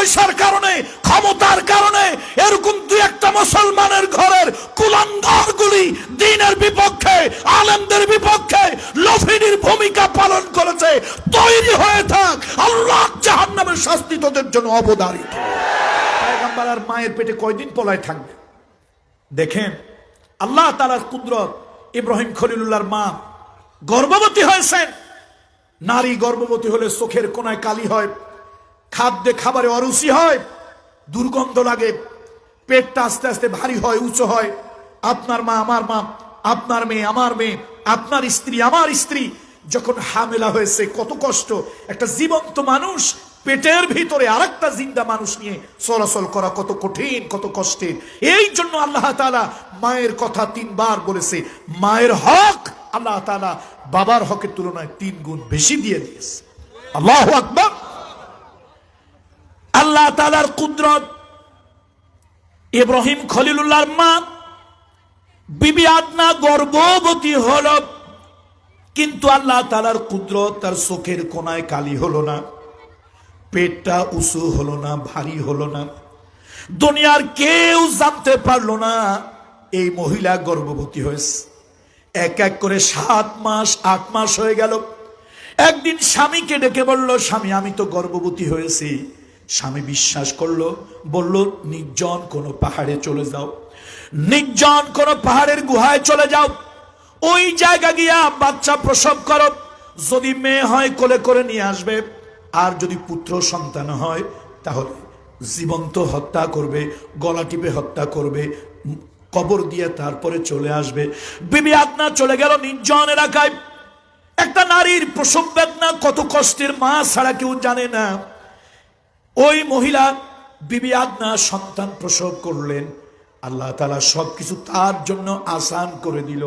পয়সার কারণে, ক্ষমতার কারণে, এরকম দুই একটা মুসলমানের ঘরের কুলাঙ্গার গুলি দিনের বিপক্ষে, আলেমদের বিপক্ষে লফিনির ভূমিকা পালন করেছে। তৈরি হয়ে থাক, আল্লাহ জাহান্নামের শাস্তি তোদের জন্য পয়গম্বর আর মায়ের পেটে কয়দিন পলায় থাকবে? দেখেন, আল্লাহ তালার কুদরত, ইব্রাহিম খলিলুল্লাহর মা গর্ভবতী হয়েছেন। নারী গর্ভবতী হলে চোখের কোনায় কালি হয় খাদ্যে খাবারে অরুচি হয়, দুর্গন্ধ লাগে, পেটটা আস্তে আস্তে ভারী হয়, উঁচু হয়। আপনার মা আমার মা, আপনার মেয়ে আমার মেয়ে, আপনার স্ত্রী আমার স্ত্রী। যখন হামেলা হয়েছে, কত কষ্ট। একটা জীবন্ত মানুষ, পেটের ভিতরে আরেকটা জিন্দা মানুষ নিয়ে চলাচল করা কত কঠিন, কত কষ্টের। এই জন্য আল্লাহ তাআলা মায়ের কথা তিনবার বলেছে, মায়ের হক আল্লাহ তাআলা বাবার হকের তুলনায় তিন গুণ বেশি দিয়ে দিয়েছে। আল্লাহ আকবার। আল্লাহ তালার কুদরত, ইব্রাহিম খলিলুল্লাহর মা, বিবি আদনা গর্ভবতী হল, কিন্তু আল্লাহ তালার কুদরত তার চোখের কোনায় কালি হলো না, পেটটা উঁচু হলো না, ভারী হলো না, দুনিয়ার কেউ জানতে পারল না এই মহিলা গর্ভবতী হয়েছে। এক এক করে সাত মাস, আট মাস হয়ে গেল। একদিন স্বামীকে ডেকে বলল, স্বামী, আমি তো গর্ভবতী হয়েছি। স্বামী বিশ্বাস করল, বলল, নির্জন কোনো পাহাড়ে চলে যাও। নির্জন কোনো পাহাড়ের গুহায় চলে যাও। ওই জায়গা গিয়া বাচ্চা প্রসব করো। যদি মেয়ে হয় কোলে করে নিয়ে আসবে। আর যদি পুত্র সন্তান হয়, তাহলে জীবন্ত হত্যা করবে, গলা টিপে হত্যা করবে, কবর দিয়ে তারপরে চলে আসবে। বিবি আদনা চলে গেল নির্জন এলাকায়। একটা নারীর প্রসব বেদনা কত কষ্টের, মা ছাড়া কেউ জানে না। ওই মহিলা বিবি আদনা সন্তান প্রসব করলেন। আল্লাহ তালা সবকিছু তার জন্য আসান করে দিল।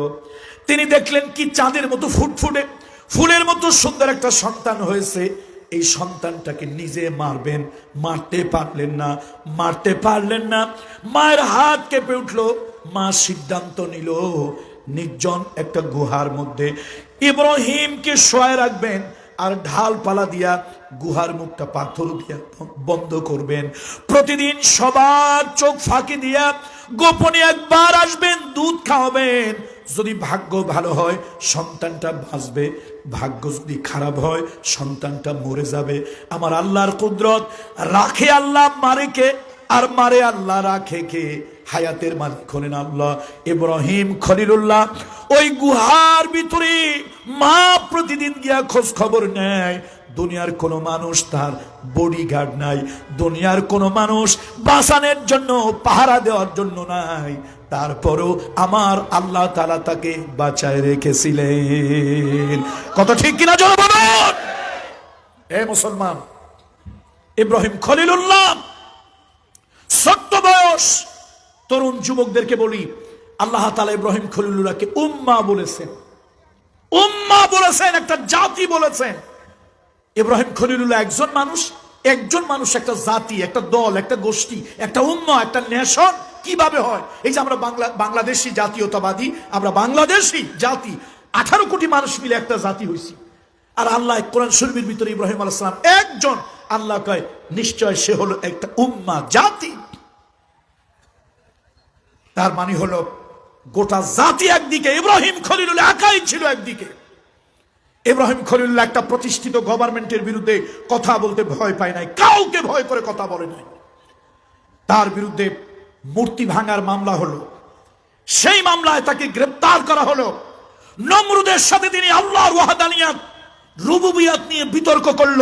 তিনি দেখলেন কি চাঁদের মতো ফুটফুটে, ফুলের মতো সুন্দর একটা সন্তান হয়েছে। এই সন্তানটাকে নিজে মারবেন, মারতে পারলেন না, মারতে পারলেন না। মায়ের হাত কেঁপে উঠল, মা সিদ্ধান্ত নিল, নির্জন একটা গুহার মধ্যে ইব্রাহিমকে শোয়ায় রাখবেন আর ঢালপালা দিয়া গুহার মুখটা পাথর দিয়া বন্ধ করবেন। প্রতিদিন সবার চোখ ফাঁকি দিয়া গোপনে একবার আসবেন, দুধ খাওয়াবেন। যদি ভাগ্য ভালো হয়, সন্তানটা বাঁচবে। ভাগ্য যদি খারাপ হয়, সন্তানটা মরে যাবে। আমার আল্লাহর কুদরত রাখে আল্লাহ মারে কে? আর মারে আল্লাহ রাখে কে? হায়াতের মালিক হলেন আল্লাহ ইব্রাহিম খলিলুল্লাহ। ওই গুহার ভিতরে মা প্রতিদিন গিয়া খোঁজ খবর নেয়। দুনিয়ার কোনো মানুষ তার বডি গার্ড নাই। দুনিয়ার কোনো মানুষ বাঁচানোর জন্য, পাহারা দেওয়ার জন্য নাই। তারপরও আমার আল্লাহ তালা তাকে বাঁচায় রেখেছিলেন। কত ঠিক কিনা জন বলুন? এ মুসলমান, ইব্রাহিম খলিলুল্লাহ ছোট্ট বয়স। তরুণ যুবকদেরকে বলি, আল্লাহ তালা ইব্রাহিম খলিলুল্লাহকে উম্মা বলেছেন। উম্মা বলেছেন, একটা জাতি বলেছেন। ইব্রাহিম খলিলুল্লাহ একজন মানুষ একজন মানুষ, একটা জাতি, একটা দল, একটা গোষ্ঠী, একটা উম্মা, একটা নেশন। কীভাবে হয়? এই যে আমরা বাংলা, বাংলাদেশি জাতীয়তাবাদী, আমরা বাংলাদেশি জাতি, আঠারো কোটি মানুষ মিলে একটা জাতি হয়েছি আর আল্লাহ কোরআন শরীফের ভিতরে ইব্রাহিম আলাইসালাম একজন, আল্লাহ কয়, নিশ্চয় সে হলো একটা উম্মা জাতি। তার মানে হলো গোটা জাতি একদিকে, ইব্রাহিম খলিলুল্লাহ একাই ছিল একদিকে। ইব্রাহিম খলিল্লা একটা প্রতিষ্ঠিত গভর্নমেন্টের বিরুদ্ধে কথা বলতে ভয় পায় নাই, কাউকে ভয় করে কথা বলে নাই। তার বিরুদ্ধে মূর্তি ভাঙার মামলা হলো, সেই মামলায় তাকে গ্রেপ্তার করা হলো। নমরুদের সাথে তিনি আল্লাহ ওয়াহাদানিয়াত রুবুবিয়াত নিয়ে বিতর্ক করল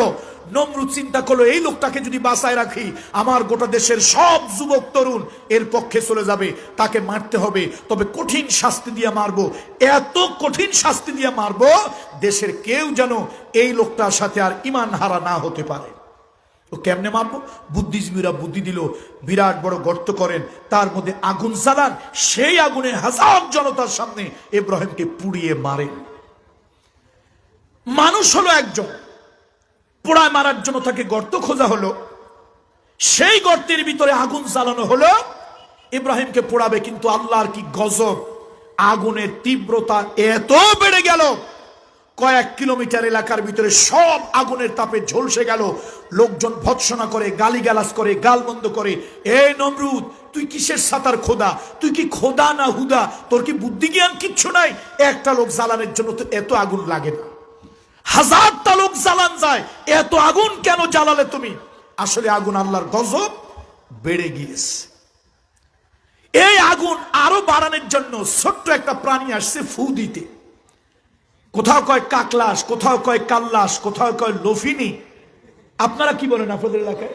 নমরুদ চিন্তা করল, এই লোকটাকে যদি বাসায় রাখি, আমার গোটা দেশের সব যুবক তরুণ এর পক্ষে চলে যাবে, তাকে মারতে হবে। তবে কঠিন শাস্তি দিয়ে মারবো, এত কঠিন শাস্তি দিয়ে মারবো, দেশের কেউ যেন এই লোকটার সাথে আর ইমান হারা না হতে পারে। তো কেমনে মারবো? বুদ্ধিজীবীরা বুদ্ধি দিল, বিরাট বড় গর্ত করেন, তার মধ্যে আগুন জ্বালান, সেই আগুনে হাজার জনতার সামনে ইব্রাহিমকে পুড়িয়ে মারেন। মানুষ হলো একজন। পোড়ায় মারার জন্য তাকে গর্ত খোঁজা হলো। সেই গর্তের ভিতরে আগুন জ্বালানো হলো। ইব্রাহিমকে পোড়াবে কিন্তু আল্লাহর কি গজব। আগুনের তীব্রতা এত বেড়ে গেল। কয়েক কিলোমিটার এলাকার ভিতরে সব আগুনের তাপে ঝলসে গেল। লোকজন ভৎসনা করে, গালিগালাজ করে গালবন্ধ করে, এ নমরুদ, তুই কিসের সাতার খোদা? তুই কি খোদা না হুদা? তোর কি বুদ্ধি জ্ঞান কিচ্ছু নাই? একটা লোক জ্বালানোর জন্য তো এত আগুন লাগে না। হাজারটা লোক জ্বালান যায়। এত আগুন কেন জ্বালালে তুমি? আসলে আগুন আল্লাহর গজব বেড়ে গিয়েছে। এই আগুন আরও বাড়ানোর জন্য ছোট্ট একটা প্রাণী আসছে ফু দিতে। কোথাও কয় কাকলাস, কোথাও কয় কাল্লাস, কোথাও কয় লফিনি। আপনারা কি বলেন আপনাদের এলাকায়?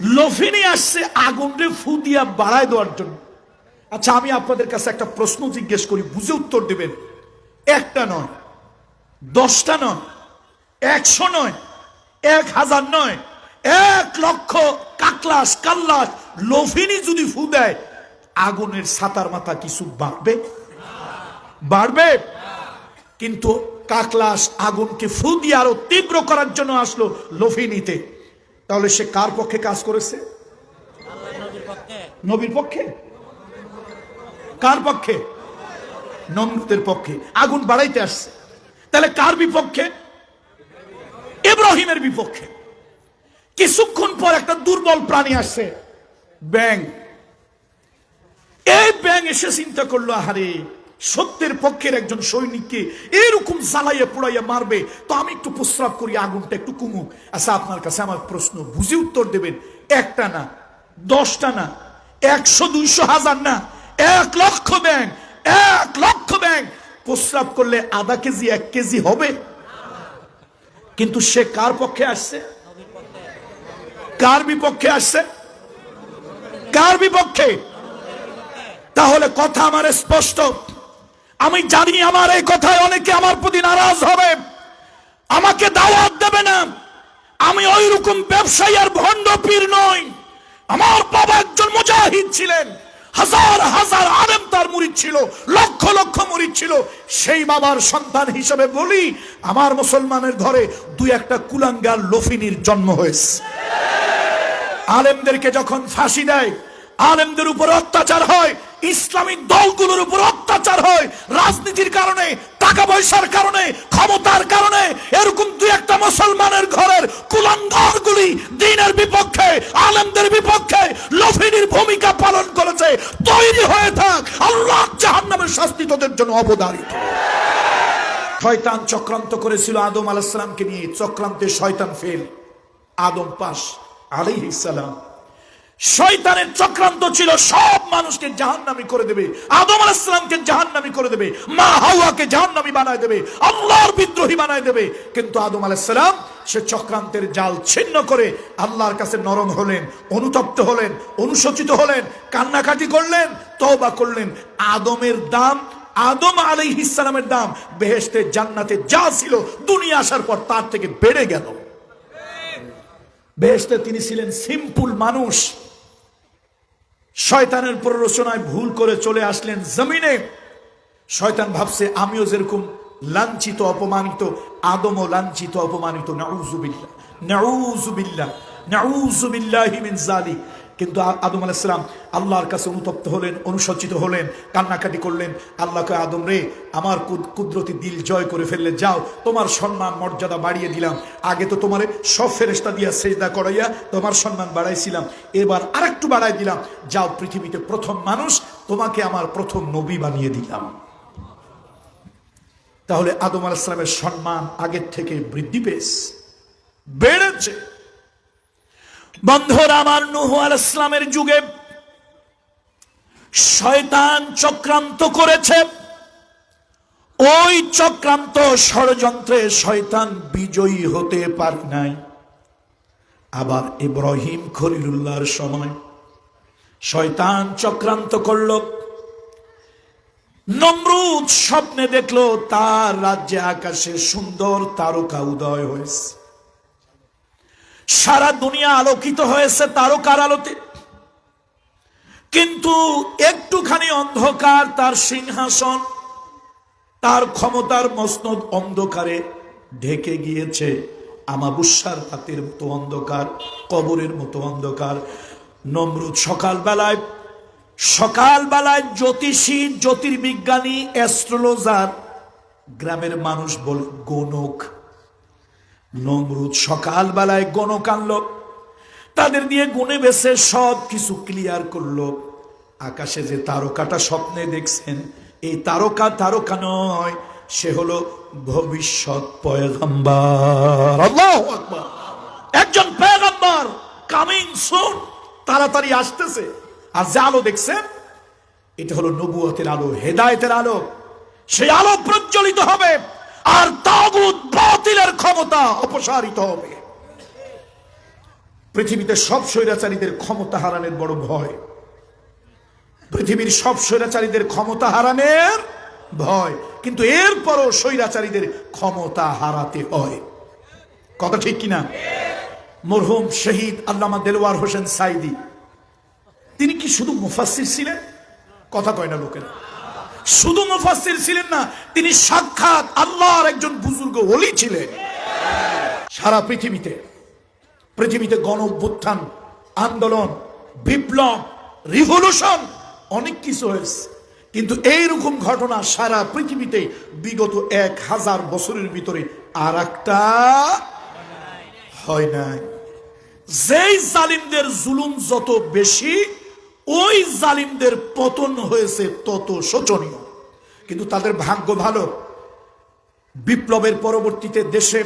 লফিনি আসছে আগুনরে ফু দিয়া বাড়ায় দেওয়ার জন্য। আচ্ছা আমি আপনাদের কাছে একটা প্রশ্ন জিজ্ঞেস করি, বুঝে উত্তর দেবেন। একটা নয় দশটা নয় একশো নয় এক হাজার নয় এক লক্ষ কাকলাস কাল্লাস লফিনি যদি ফু দেয় আগুনের সাতার মাথা কিছু বাড়বে? বাড়বে। কিন্তু কাকলাস আগুনকে ফু দিয়ে আরও তীব্র করার জন্য আসলো লফিনিতে তাহলে সে কার পক্ষে কাজ করেছে? নবীর পক্ষে? কার পক্ষে? নমরুদের পক্ষে আগুন বাড়াইতে আসছে। তাহলে কার বিপক্ষে? ইব্রাহিমের বিপক্ষে। কিছুক্ষণ পর একটা দুর্বল প্রাণী আসছে ব্যাং এই ব্যাং এসে চিন্তা করল, আহারে, সত্যের পক্ষের একজন সৈনিককে এরকম জ্বালাইয়া পোড়াইয়া মারবে, তো আমি একটু প্রস্রাব করি, আগুনটা একটু কমুক। আচ্ছা আপনার কাছে আমার প্রশ্ন, বুঝে উত্তর দেবেন, একটা না, দশটা না, একশো, দুইশো হাজার না, এক লক্ষ ব্যাং এক লক্ষ ব্যাং প্রস্রাব করলে আধা কেজি, এক কেজি হবে। কিন্তু সে কার পক্ষে আসছে? কার বিপক্ষে আসছে? কার বিপক্ষে? তাহলে কথা আমার স্পষ্ট। আমি জানি আমার এই কথায় অনেকে আমার প্রতি নারাজ হবে। আমাকে দাওয়াত দেবে না। আমি ওই রকম ব্যবসায়ী আর ভণ্ড পীর নই। আমার বাবা একজন মুজাহিদ ছিলেন। হাজার হাজার আলেম তার মুরিদ ছিল, লক্ষ লক্ষ মুরিদ ছিল। সেই বাবার সন্তান হিসেবে বলি, আমার মুসলমানের ঘরে দুই একটা কুলাঙ্গার লফিনির জন্ম হয়েছে। আলেমদেরকে যখন ফাঁসি দেয়, আলেমদের উপর অত্যাচার হয় ইসলামিক দলগুলোর উপর অত্যাচার হয় রাজনীতির কারণে, টাকা পয়সার কারণে, ক্ষমতার কারণে, এরকম দুই একটা মুসলমানের ঘরের কুলাঙ্গার গুলি দিনের বিপক্ষে, আলেমদের বিপক্ষে লফিনীর ভূমিকা পালন করেছে। তৈরি হয়ে থাক, আল্লাহ জাহান্নামের শাস্তি তোদের জন্য অবদারিত শয়তান চক্রান্ত করেছিল আদম আলাইসালামকে নিয়ে, চক্রান্তে শয়তান ফেল। আদম পাশ, আলাইহিস সালাম। শয়তানের চক্রান্ত ছিল, সব মানুষকে জাহান্নামি করে দেবে। আদম আলাইসালামকে জাহান্নামি করে দেবে। মা হাওয়াকে জাহান্নামি বানায় দেবে। আল্লাহর বিদ্রোহী বানায় দেবে। কিন্তু আদম আলাইসালাম সে চক্রান্তের জাল ছিন্ন করে আল্লাহর কাছে নরম হলেন, অনুতপ্ত হলেন, অনুশোচিত হলেন, কান্নাকাটি করলেন, তওবা করলেন। আদমের দাম, আদম আলাইহিসসালামের দাম বেহেশতে জান্নাতে যা ছিল দুনিয়া আসার পর তার থেকে বেড়ে গেল। বেহেশতে তিনি ছিলেন সিম্পল মানুষ। শয়তানের প্ররোচনায় ভুল করে চলে আসলেন জমিনে। শয়তান ভাবছে, আমিও যেরকম লাঞ্ছিত, অপমানিত, আদমও লাঞ্ছিত, অপমানিত নাউজুবিল্লা নাউজুবিল্লাহ নাউজুবিল্লাহি মিন জালিক কিন্তু আদম আলাইসালাম আল্লাহর কাছে অনুতপ্ত হলেন, অনুসজ্জিত হলেন, কান্নাকাটি করলেন আল্লাহকে আদম রে, আমার কুদ- কুদরতি দিল জয় করে ফেললে যাও, তোমার সম্মান মর্যাদা বাড়িয়ে দিলাম। আগে তো তোমার সব ফেরেস্তা দিয়া সেজদা করাইয়া তোমার সম্মান বাড়াইছিলাম, এবার আরেকটু বাড়াই দিলাম। যাও, পৃথিবীতে প্রথম মানুষ, তোমাকে আমার প্রথম নবী বানিয়ে দিলাম। তাহলে আদম আলাইসালামের সম্মান আগের থেকে বৃদ্ধি পেয়েছে, বেড়েছে। বন্ধুরা নুহ আলাইসলামের যুগে শয়তান চক্রান্ত করেছে। ওই চক্রান্ত ষড়যন্ত্রে শয়তান বিজয়ী হতে পারে নাই। আবার ইব্রাহিম খলিলুল্লাহর সময় শয়তান চক্রান্ত করল। নমরুদ স্বপ্নে দেখল তার রাজ্যে আকাশে সুন্দর তারকা উদয় হয়েছে। সারা দুনিয়া আলোকিত হয়েছে তারকার আলোতে। কিন্তু একটুখানি অন্ধকার, তার সিংহাসন, তার ক্ষমতার মসনদ অন্ধকারে ঢেকে গিয়েছে। আমাবুসার হাতের মতো অন্ধকার, কবরের মতো অন্ধকার। নমরুদ সকালবেলায় সকালবেলায় জ্যোতিষী, জ্যোতির্বিজ্ঞানী, অ্যাস্ট্রোলজার, গ্রামের মানুষ বলে গণক নমরুদ সকালবেলায় গণক আনলো। তাদের দিয়ে গুনে বেছে সব কিছু ক্লিয়ার করল। আকাশে যে তারকাটা স্বপ্নে দেখছেন, এই তারকা তারকা নয়, সে হলো ভবিষ্যৎ পয়গম্বর। একজন পয়গম্বর কামিং সুন তাড়াতাড়ি আসতেছে। আর যে আলো দেখছেন, এটা হলো নবুয়তের আলো, হেদায়েতের আলো। সেই আলো প্রজ্বলিত হবে, আর তাগুত বাতিলের ক্ষমতা অপসারিত হবে। পৃথিবীতে সব স্বৈরাচারীদের ক্ষমতা হারানোর বড় ভয়। পৃথিবীর সব স্বৈরাচারীদের ক্ষমতা হারানোর ভয়। কিন্তু এরপরও স্বৈরাচারীদের ক্ষমতা হারাতে হয়। কথা ঠিক কিনা? মরহুম শহীদ আল্লামা দেলোয়ার হোসেন সাইদি। তিনি কি শুধু মুফাসির ছিলেন? কথা কয় না লোকেরা। শুধু মুফাসির ছিলেন না, তিনি সাক্ষাৎ আল্লাহর একজন বুজুর্গ ওলি ছিলেন। সারা পৃথিবীতে পৃথিবীতে গণ অভ্যুত্থান আন্দোলন, বিপ্লব রিভলিউশন অনেক কিছু হয়েছে। কিন্তু এইরকম ঘটনা সারা পৃথিবীতে বিগত এক হাজার বছরের ভিতরে আর একটা হয় নাই। যেই জালিমদের জুলুম যত বেশি ওই জালিমদের পতন হয়েছে তত শোচনীয়। কিন্তু তাদের ভাগ্য ভালো। বিপ্লবের পরবর্তীতে দেশে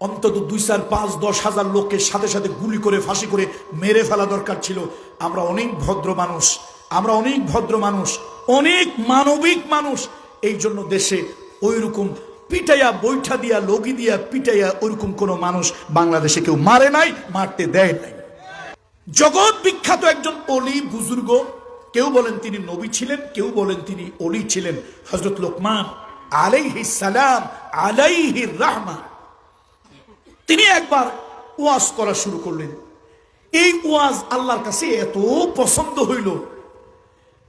অন্তত দুই চার পাঁচ দশ হাজার লোককে সাথে সাথে গুলি করে, ফাঁসি করে মেরে ফেলা দরকার ছিল। আমরা অনেক ভদ্র মানুষ, আমরা অনেক ভদ্র মানুষ, অনেক মানবিক মানুষ। এই জন্য দেশে ওই রকম পিটাইয়া, বৈঠা দিয়া, লগি দিয়া, পিটাইয়া ওইরকম কোনো মানুষ বাংলাদেশে কেউ মারে নাই, মারতে দেয় নাই। জগৎ বিখ্যাত একজন অলি বুজুর্গ কেউ বলেন তিনি নবী ছিলেন কেউ বলেন তিনি অলি ছিলেন হজরত লোকমান আলাইহি সালাম আলাইহি রহমান তিনি একবার ওয়াজ করা শুরু করলেন এই ওয়াজ আল্লাহর কাছে এত পছন্দ হইল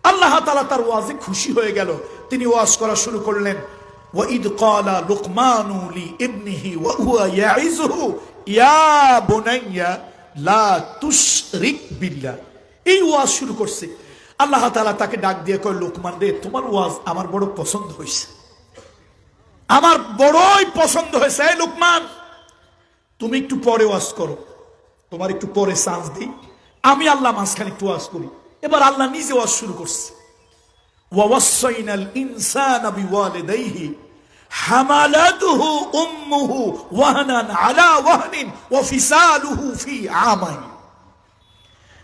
আল্লাহ তালা তার ওয়াজে খুশি হয়ে গেল তিনি ওয়াজ করা শুরু করলেন وَإِذْ قَالَ لُقْمَانُ لِابْنِهِ وَهُوَ يَعِظُهُ يَا بُنَيَّ এই ওয়াজ শুরু করছে। আল্লাহ তালা তাকে ডাক দিয়ে কয়, লোকমান রে, তোমার ওয়াজ আমার বড় পছন্দ হয়েছে। আমার বড়ই পছন্দ হয়েছে, এই লোকমান। তুমি একটু পরে ওয়াজ করো। তোমার একটু পরে চান্স দিই। আমি আল্লাহ মাঝখানে একটু ওয়াজ করি। এবার আল্লাহ নিজে ওয়াজ শুরু করছে। ওয়াসাইনাল ইনসান আবি ওয়ালিদাইহি হামালাতুহু উম্মুহু ওয়াহানান আলা ওয়াহানিন ও ফি আমাই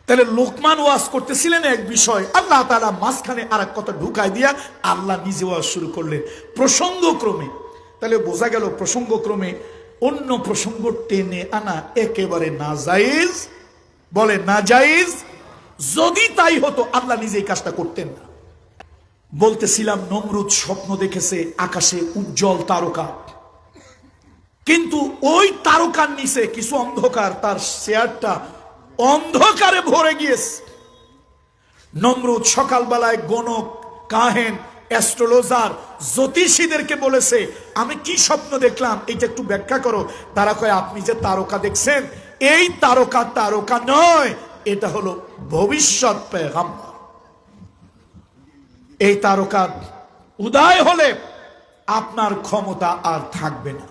তাহলে লোকমান ওয়াজ করতেছিলেন এক বিষয়, আল্লাহ তালা মাঝখানে আর এক কথা ঢুকায় দিয়া আল্লাহ নিজে ওয়াজ শুরু করলেন প্রসঙ্গক্রমে। তাহলে বোঝা গেল প্রসঙ্গক্রমে অন্য প্রসঙ্গ টেনে আনা একেবারে নাজাইজ বলে নাজাইজ যদি তাই হতো, আল্লাহ নিজে এই কাজটা করতেন না। বলতেছিলাম, নমরুদ স্বপ্ন দেখেছে আকাশে উজ্জ্বল তারকা। কিন্তু ওই তারকার নিচে কিছু অন্ধকার, তার শেয়ারটা অন্ধকারে ভরে গিয়েছে। নমরুদ সকালবেলায় গণক, কাহেন, অ্যাস্ট্রোলজার, জ্যোতিষীদেরকে বলেছে, আমি কি স্বপ্ন দেখলাম? এটা একটু ব্যাখ্যা করো। তারা কয়, আপনি যে তারকা দেখছেন, এই তারকা তারকা নয়, এটা হলো ভবিষ্যৎ পেগাম্বার। এই তারকা উদয় হলে আপনার ক্ষমতা আর থাকবে না।